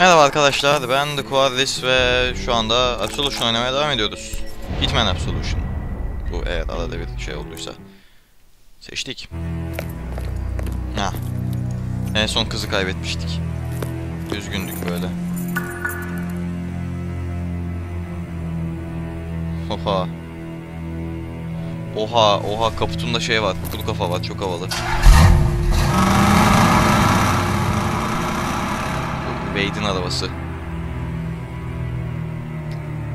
Merhaba arkadaşlar, ben The Quadris ve şu anda Absolution oynamaya devam ediyoruz. Hitman Absolution. Bu eğer arada bir şey olduysa. Seçtik. Ha. En son kızı kaybetmiştik. Üzgündük böyle. Oha. Oha, oha kaputunda şey var, kuru kafa var, çok havalı. Wade'in arabası.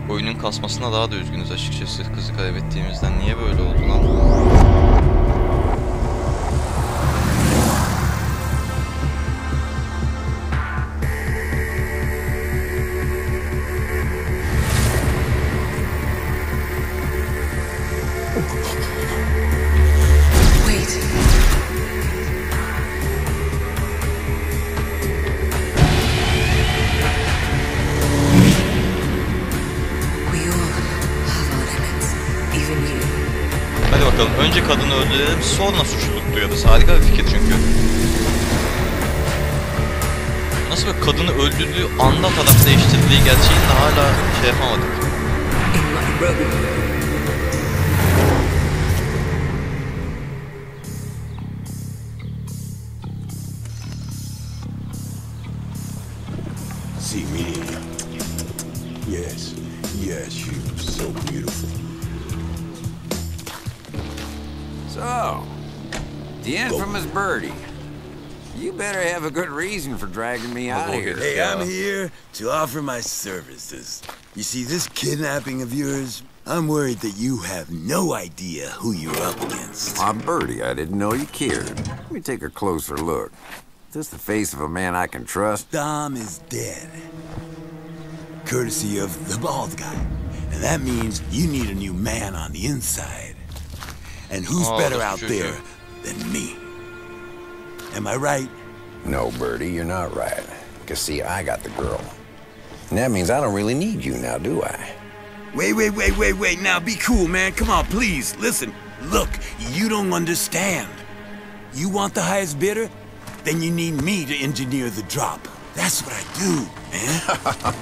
Oyunun kasmasına daha da üzgünüz açıkçası kızı kaybettiğimizden. Niye böyle oldu lan? Öldürelim sonra suçluluk duyarız. Harika bir fikir çünkü. Nasıl böyle kadını öldürdüğü anda taraf değiştirdiği gerçeğini de hala şey yapamadık. Have a good reason for dragging me out of here. Hey, I'm here to offer my services. You see, this kidnapping of yours, I'm worried that you have no idea who you're up against. I'm Birdie. I didn't know you cared. Let me take a closer look. Is this the face of a man I can trust? Dom is dead. Courtesy of the bald guy. And that means you need a new man on the inside. And who's Oh, better out there than me? Am I right? No, Birdie, you're not right. Because, see, I got the girl. And that means I don't really need you now, do I? Wait, wait, wait, wait, wait. Now be cool, man. Come on, please. Listen. Look, you don't understand. You want the highest bidder? Then you need me to engineer the drop. That's what I do, man.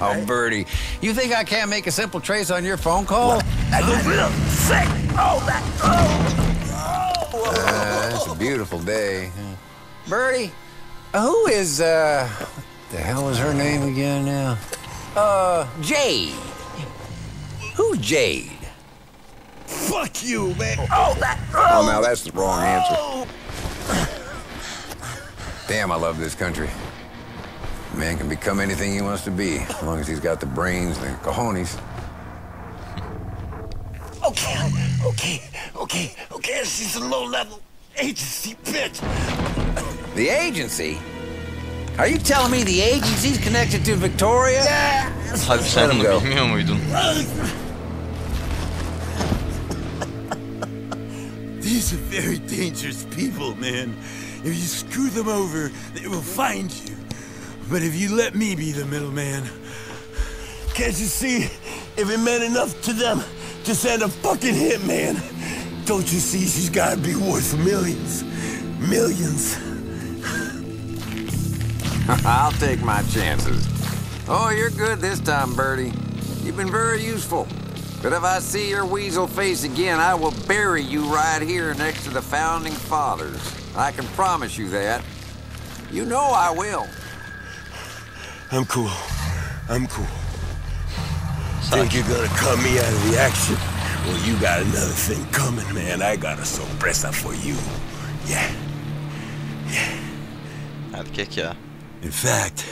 Oh, Birdie, you think I can't make a simple trace on your phone call? I go real sick. Oh, that. Uh, it's a beautiful day. Birdie, who is, uh, what the hell is her name again now? Uh, Jade. Who's Jade? Fuck you, man. Oh, that. Oh, now that's the wrong answer. Damn, I love this country. A man can become anything he wants to be, as long as he's got the brains and the cojones. Okay, okay, okay, okay. She's a low-level agency bitch. The agency? Are you telling me the agency's connected to Victoria? Hadi sen Let him bunu go. bilmiyor muydun? These are very dangerous people, man. If you screw them over, they will find you. But if you let me be the middleman, can't you see? If it meant enough to them to send a fucking hitman, don't you see she's gotta be worth millions? Millions. I'll take my chances. Oh, you're good this time, Bertie. You've been very useful. But if I see your weasel face again, I will bury you right here next to the founding fathers. I can promise you that. You know I will. I'm cool. I'm cool. Think you're gonna cut me out of the action? Well, you got another thing coming, man. I got a sorpresa for you. Yeah. Yeah. Erkek ya. In fact,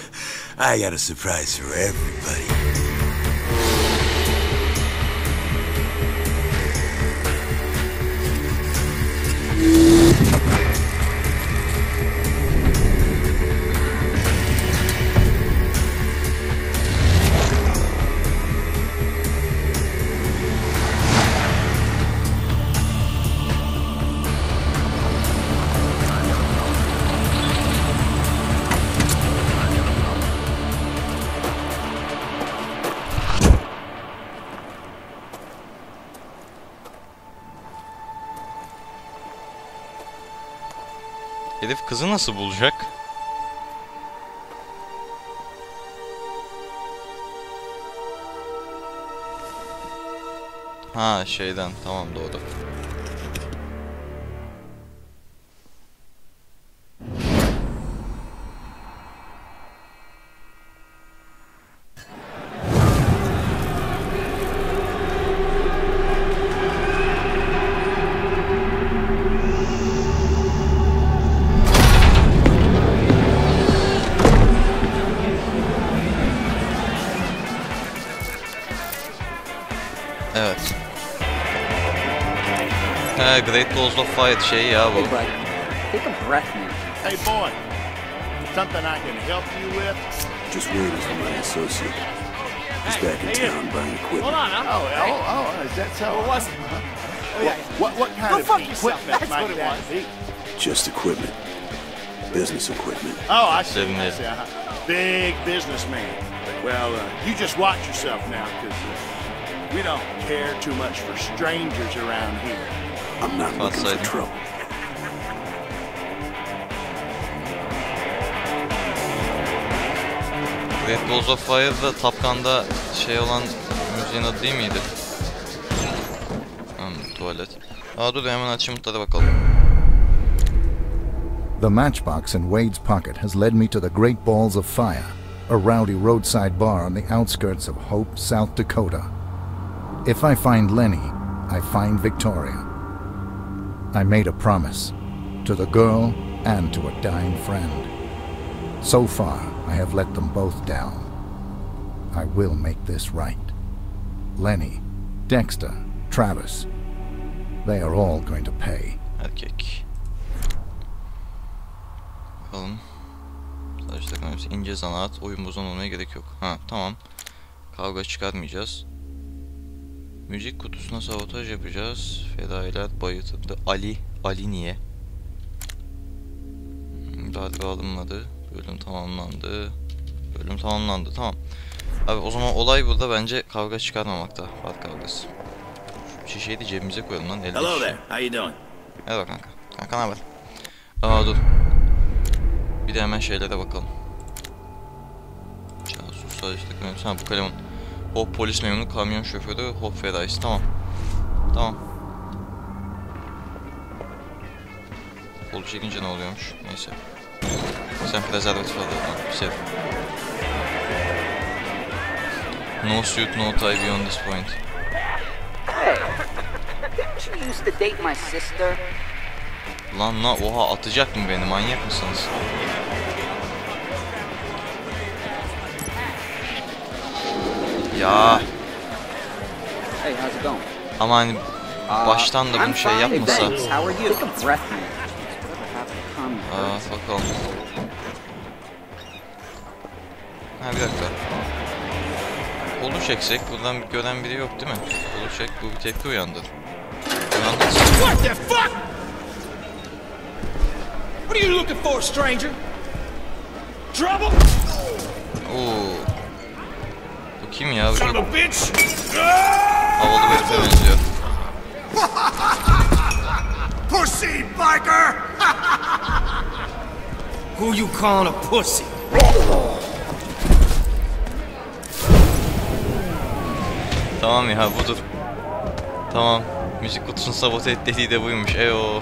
I got a surprise for everybody. Elif kızı nasıl bulacak? Ha şeyden tamam doğru. He, Great Balls of Fire şey ya bu. Hey, bud. Take a breath, man. Hey, boy. Something I can help you with? Just waiting for my associate. He's back in town buying equipment. Hold on, oh, oh, oh, is that so? What was it? Oh, yeah. What, what kind of equipment might that be? Just equipment. Business equipment. Oh, I see. I see. Uh-huh. Big businessman. Well, uh, you just watch yourself now, because uh, we don't care too much for strangers around here. I'm not looking for Outside. trouble. Great Balls of Fire da Top Gun'da şey olan müziğin adı değil miydi? Hmm, tuvalet. Aa dur hemen açayım mutlara bakalım. The matchbox in Wade's pocket has led me to the Great Balls of Fire, a rowdy roadside bar on the outskirts of Hope, South Dakota. If I find Lenny, I find Victoria. I made a promise to the girl and to a dying friend. So far, I have let them both down. I will make this right. Lenny, Dexter, Travis, they are all going to pay. Erkek. Bakalım. Sadece takım ince zanaat, oyun bozan olmaya gerek yok. Ha tamam. Kavga çıkarmayacağız. Müzik kutusuna sabotaj yapacağız. Fedailer bayıltıldı. Ali. Ali niye? Hmm, Darbe alınmadı. Bölüm tamamlandı. Bölüm tamamlandı. Tamam. Abi o zaman olay burada bence kavga çıkarmamakta. Var kavgası. Şu şişeyi de cebimize koyalım lan. elde Hello there. How you doing? Merhaba kanka. Kanka ne haber? Aa dur. Bir de hemen şeylere bakalım. Casus sadece takım. Ha bu kalemun. Hop polis memuru, kamyon şoförü, hop fedaisi. Tamam. Tamam. Kolu çekince ne oluyormuş? Neyse. Sen prezervatif al. Ha, Sev. No suit, no tie beyond this point. Hey, didn't you used to date my sister? Lan la oha atacak mı beni manyak mısınız? Ya Hey, how's it going? ama hani Uh, baştan da bunu şey yapmasa. Aa bakalım. Ha bir dakika. Kolu çeksek buradan gören biri yok değil mi? Kolu çek bu bir tepki uyandır. Uyandırsın. What the fuck? What are you looking for, stranger? Trouble? Oo. Kim ya? Bu Son çok of a bitch! havalı bir herife benziyor. Pussy, biker! Who you calling a pussy? Tamam ya budur. Tamam. Müzik kutusunu sabote et dediği de buymuş. Eyo.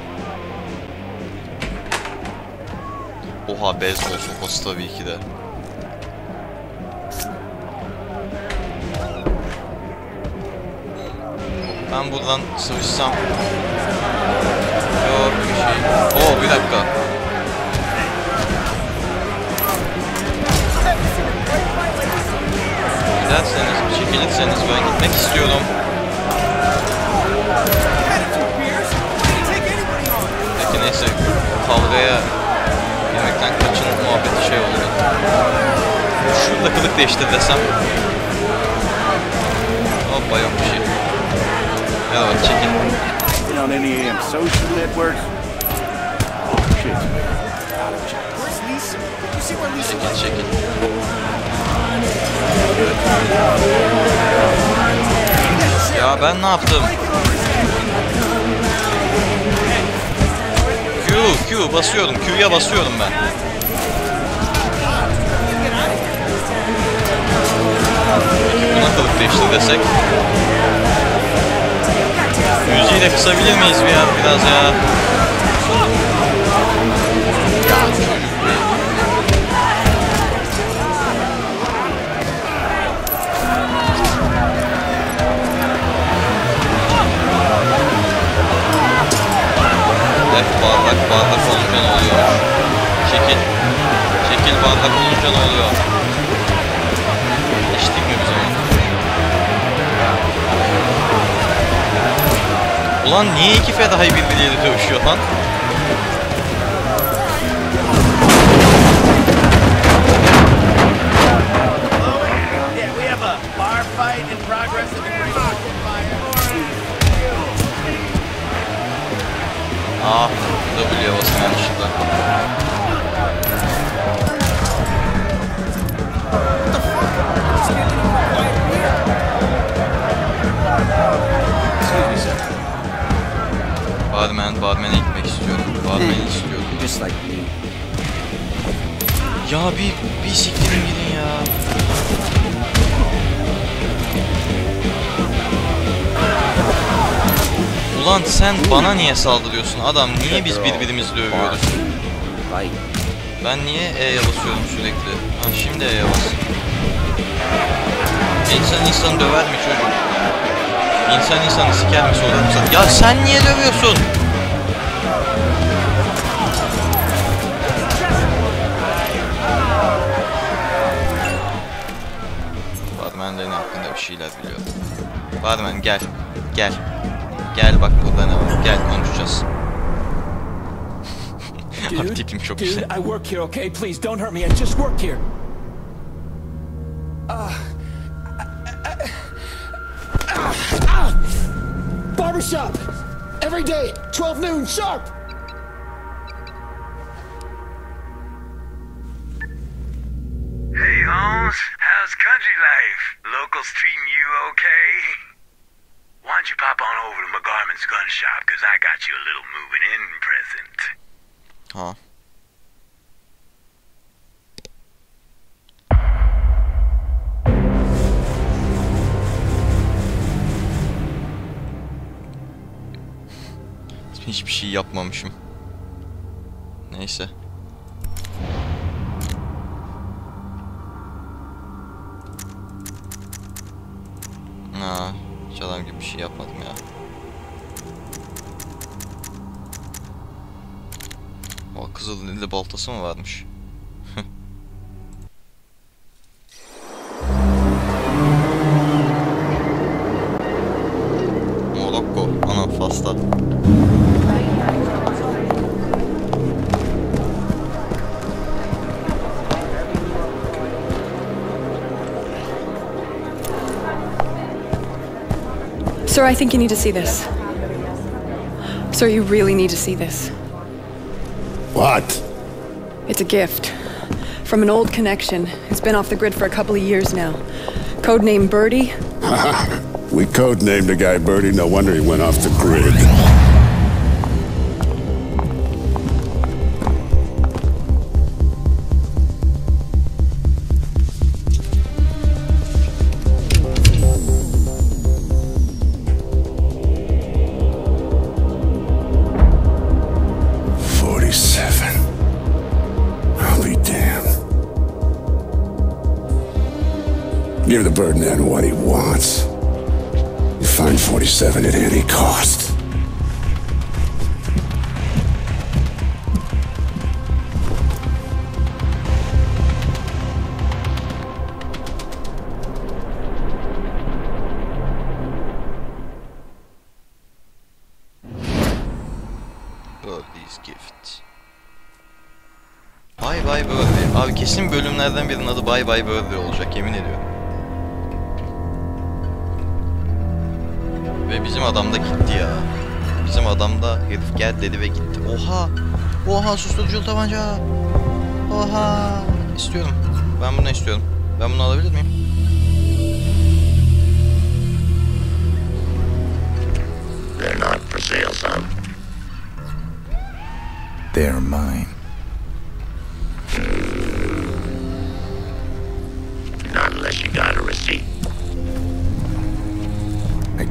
Oha beyzbol sopası tabii ki de. Ben buradan sıvışsam. Yok bir şey. Oo bir dakika. Giderseniz, çekilirseniz ben gitmek istiyorum. Peki neyse kavgaya girmekten kaçın muhabbeti şey oldu. Şurada kılık değiştir desem. Hoppa yok bir şey. Ya. Been on any them social networks? Shit. Where's Lisa? You see where Lisa Çekil çekil. Ya ben ne yaptım? Q, Q basıyorum. Q'ya basıyorum ben. Buna kılık değiştir desek. De kısabilir miyiz bir ya biraz ya? Evet bardak bardak olunca ne oluyor? Şekil. Şekil bardak olunca ne oluyor? Ulan niye iki fedai birbiriyle dövüşüyor lan? Ah, W basın yanlışlıkla. Like me. Ya bir, bir siktirin gidin ya. Ulan sen bana niye saldırıyorsun adam? Niye biz birbirimizi dövüyoruz? Ben niye E'ye basıyorum sürekli? Ha şimdi E'ye bas. İnsan insanı döver mi çocuk? İnsan insanı siker mi sorar mısın? Ya sen niye dövüyorsun? Şeyler biliyorum. Barman gel. Gel. Gel bak burada ne var. Gel konuşacağız. Abi tipim çok dude, güzel. I work here, okay? Please don't hurt me. I just work here. Ah. Ah. Ah. Barbershop. Every day, 12 noon, sharp. Got you a little moving in present. Ha. Hiçbir şey yapmamışım. Neyse. Hiç adam gibi bir şey yapmadım ya. O Kızılderili baltası mı varmış? Morokko, ana Fas'ta. Sir, I think you need to see this. Sir, you really need to see this. What? It's a gift. From an old connection. It's been off the grid for a couple of years now. Codename Birdie. We codenamed the guy Birdie, no wonder he went off the grid. Birdman what he wants. You find 47 at any cost. Kesin bölümlerden birinin adı Bye Bye Birdie olacak yemin ediyorum. Ve bizim adam da gitti ya. Bizim adam da herif gel dedi ve gitti. Oha! Oha susturuculu tabanca! Oha! İstiyorum. Ben bunu istiyorum. Ben bunu alabilir miyim? They're not for sale, son. They're mine.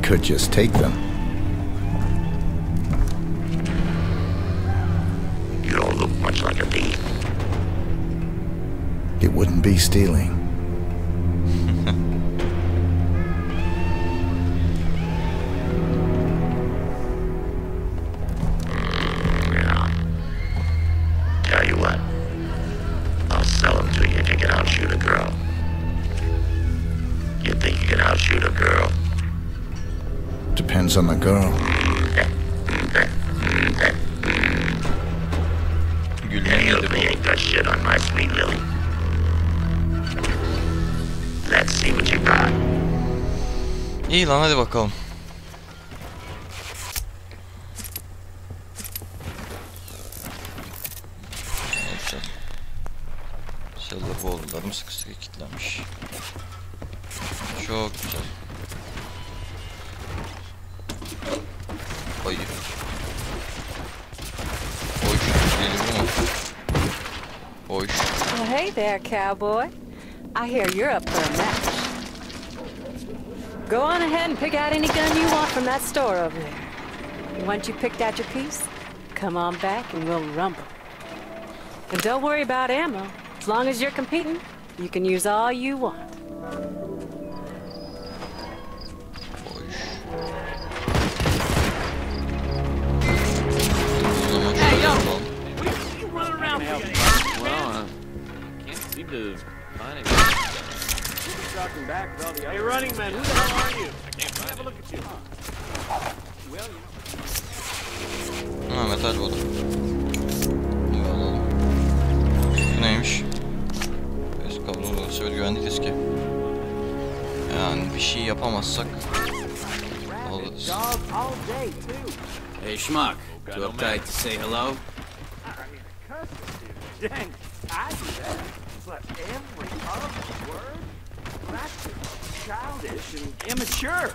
could just take them. You don't look much like a thief. It wouldn't be stealing. Depends on the girl. Then you'll be ain't got shit on my sweet Lily. Let's see what you got. İyi lan hadi bakalım. Cowboy. I hear you're up for a match. Go on ahead and pick out any gun you want from that store over there. Once you picked out your piece, come on back and we'll rumble. And don't worry about ammo. As long as you're competing, you can use all you want. Can't seem to find it. Talking back with all the Hey, running man, who the hell are you? I can't find Have a look at you. Well, you Ha metal buldum. Bu neymiş? Üst kablolu sivil güvenlik diski. Yani bir şey yapamazsak too. Hey, Schmuck. Too uptight to say hello? Dang, I do that. But every other word? That's childish and immature.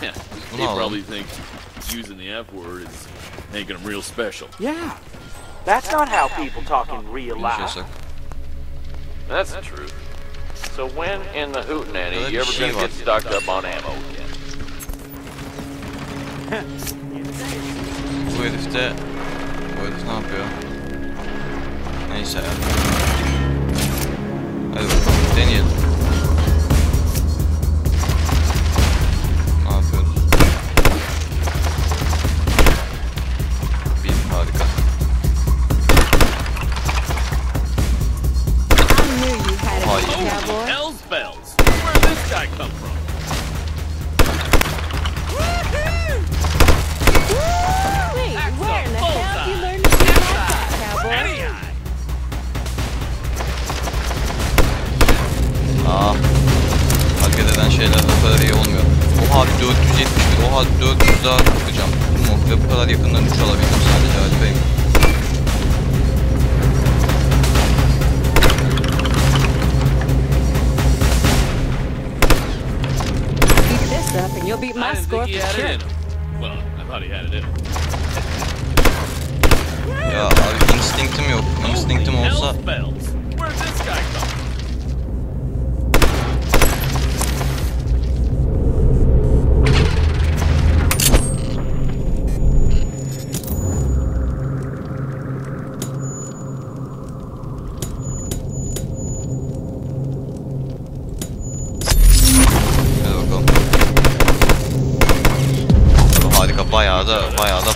Yeah, Well, he no. probably thinks using the F word is making him real special. Yeah. That's not how people talk in real life. Yaşasak. That's the truth. So when in the hootenanny Öyle you ever gonna get stocked up on ammo again? Bu herif de... Bu herif ne yapıyor? Neyse ya. Hadi bakalım Aa. Hareket eden şeyler o kadar iyi olmuyor. Oha 471, oha 400 daha tutacağım. Bu? Ve bu kadar yakından uç alabildim sadece Ali Bey. You'll beat my score for sure. Well, I thought he had it in. Ya abi instinktim yok. Instinktim olsa bayağı da bayağı da puan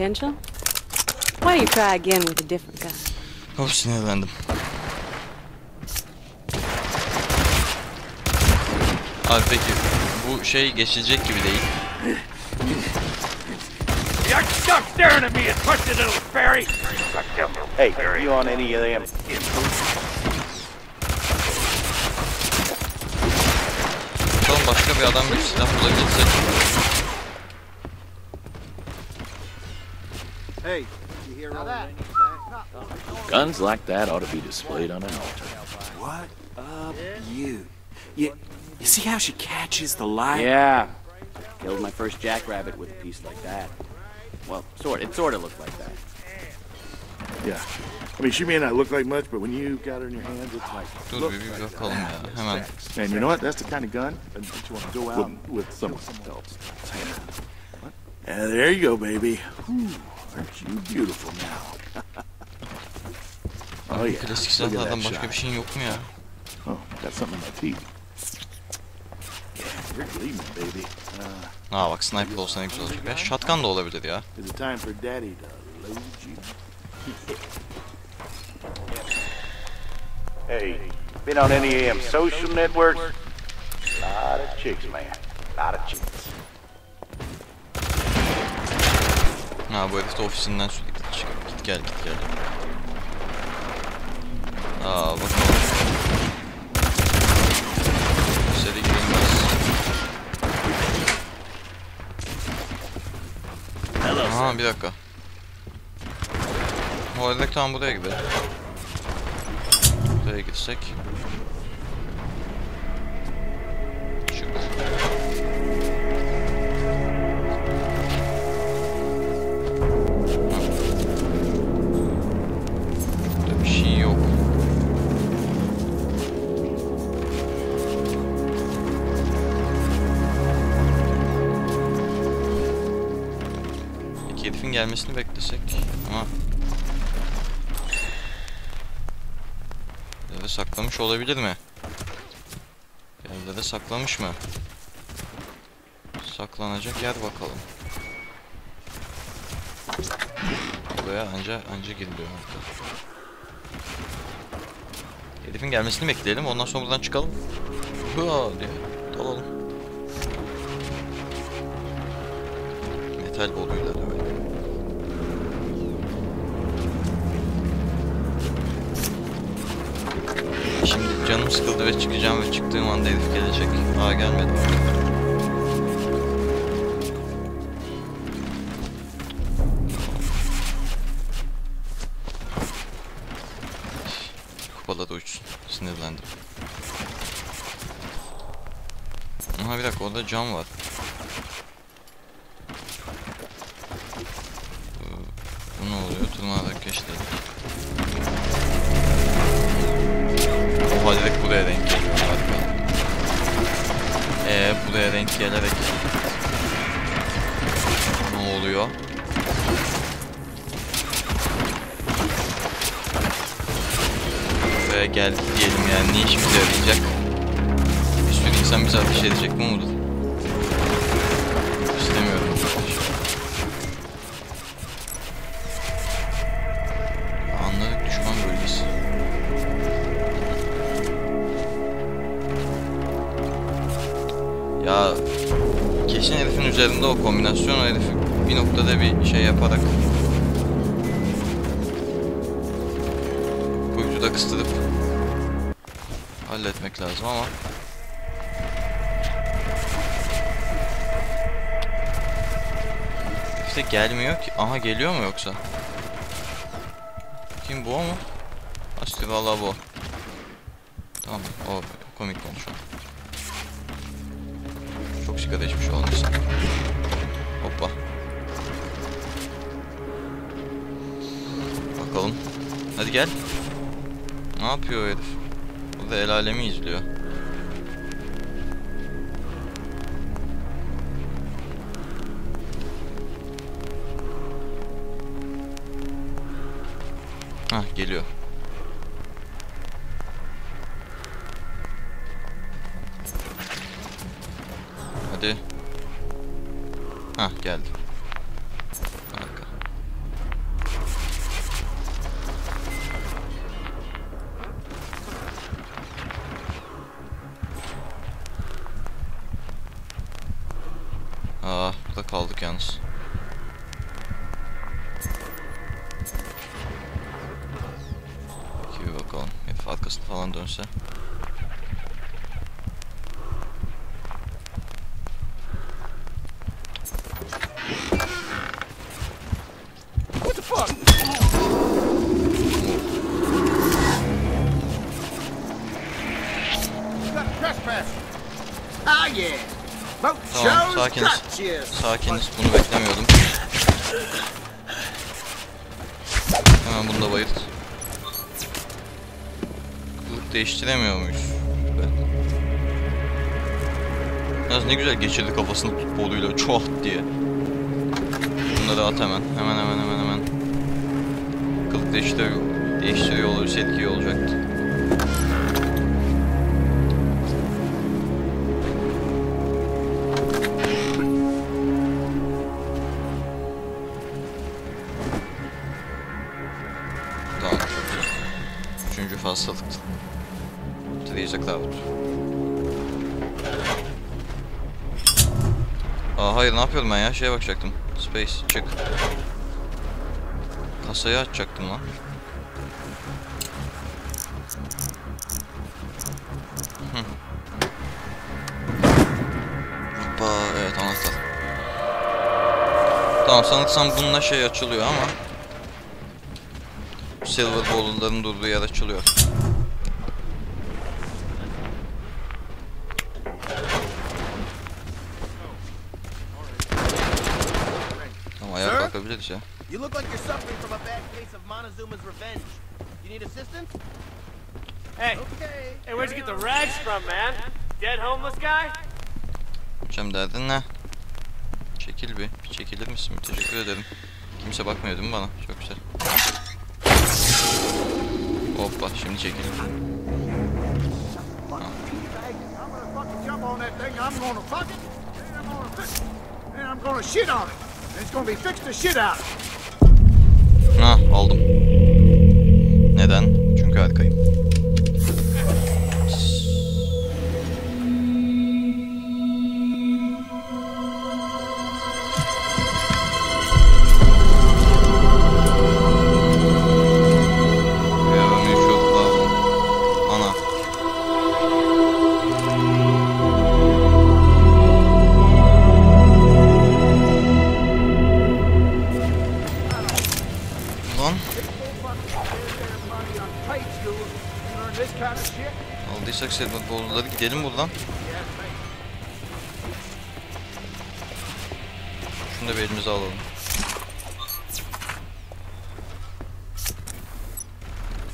potential. Why don't you try again with a different gun? Hop sinirlendim. Abi peki bu bu şey geçilecek gibi değil. You stop staring at me, you twisted little fairy! Hey, you on any of them Bakalım başka bir adam bir silah bulabilecek. Hey, you hear all that? Guns like that ought to be displayed on an altar. What up, you? You, you see how she catches the light? Yeah. Killed my first jackrabbit with a piece like that. Well, sort it sort of looked like that. Yeah. I mean, she may not look like much, but when you got her in your hands, it's like. Dur look, bir, bir bakalım ya hemen. Man, you know what? That's the kind of gun that you want to go out with, with someone else. Yeah, there you go, baby. Whew, aren't you beautiful now? oh yeah. Klasik Look at that silahlardan başka shot. bir şeyin yok mu ya? Oh, got something in my teeth. Yeah, you're gleaming, baby. Uh, Aa bak sniper olsa ne güzel olacak. Ya shotgun da olabilir ya. is it time for daddy to load you? Hey, been on any of them social networks? Lot of chicks, man. Lot of chicks. Ha bu herif de ofisinden sürekli çıkıyor. Git gel git gel. Aa bakalım. Seri girilmez. Aha bir dakika. O halde tam buraya gidelim. Buraya gitsek. Gelmesini beklesek ama Yerlere saklamış olabilir mi? Yerlere saklamış mı? Saklanacak yer bakalım. Buraya anca anca giriliyor. Herifin gelmesini bekleyelim ondan sonra buradan çıkalım. Hıa diye dalalım. Metal boluyla canım sıkıldı ve çıkacağım ve çıktığım anda herif gelecek. Aa gelmedi. Kupada da uçsun. Sinirlendim. Aha bir dakika orada cam var. İnsan bize ateş edecek mi umudum? İstemiyorum. Anladık düşman bölgesi. Ya kesin herifin üzerinde o kombinasyon o herifi bir noktada bir şey yaparak kuyucuda kıstırıp halletmek lazım ama de gelmiyor ki. Aha geliyor mu yoksa? Kim bu o mu? Aslında valla bu. Tamam o komik konuşuyor. Çok sigara içmiş olmasın. Hoppa. Bakalım. Hadi gel. Ne yapıyor o herif? O da el alemi izliyor. Hah geliyor. Hadi. Hah geldi. Sakiniz. Sakiniz bunu beklemiyordum. Hemen bunu da bayılt. Kılık değiştiremiyor muyuz? Yalnız ne güzel geçirdi kafasını futboluyla çoğalt diye. Bunları at hemen. Hemen hemen hemen hemen. Kılık değiştiriyor, değiştiriyor olabilseydik iyi olacaktı. Hayır ne yapıyordum ben ya? Şeye bakacaktım. Space çık. Kasayı açacaktım lan. Hoppa evet anahtar. Tamam sanırsam bununla şey açılıyor ama Silver Bowl'ların durduğu yer açılıyor. Tamam ayağa Sir? kalkabiliriz ya. You look like you're suffering from a bad case of Montezuma's revenge. You need assistance? Hey, hey, where'd you get the rags from, man? Dead homeless guy? Hocam derdin ne? Çekil bir. Bir çekilir misin? Bir teşekkür ederim. Kimse bakmıyor değil mi bana? Çok güzel. Hoppa şimdi çekil. I'm Ha aldım. Neden? Çünkü harikayım. Gidelim buradan. Şunu da bir elimize alalım.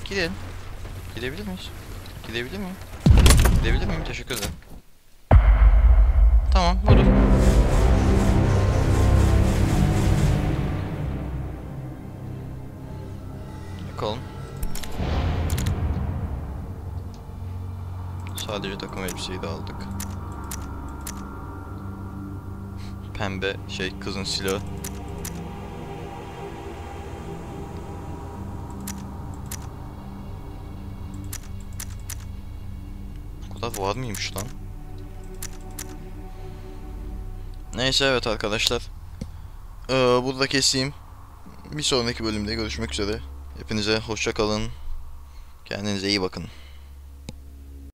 Gidelim. Gidebilir miyiz? Gidebilir miyim? Gidebilir miyim? Teşekkür ederim. Tamam, budur. Bakalım. Sadece takım elbiseyi de aldık. Pembe şey kızın silahı. Bu kadar var mıymış lan? Neyse evet arkadaşlar. Ee, burada keseyim. Bir sonraki bölümde görüşmek üzere. Hepinize hoşça kalın. Kendinize iyi bakın.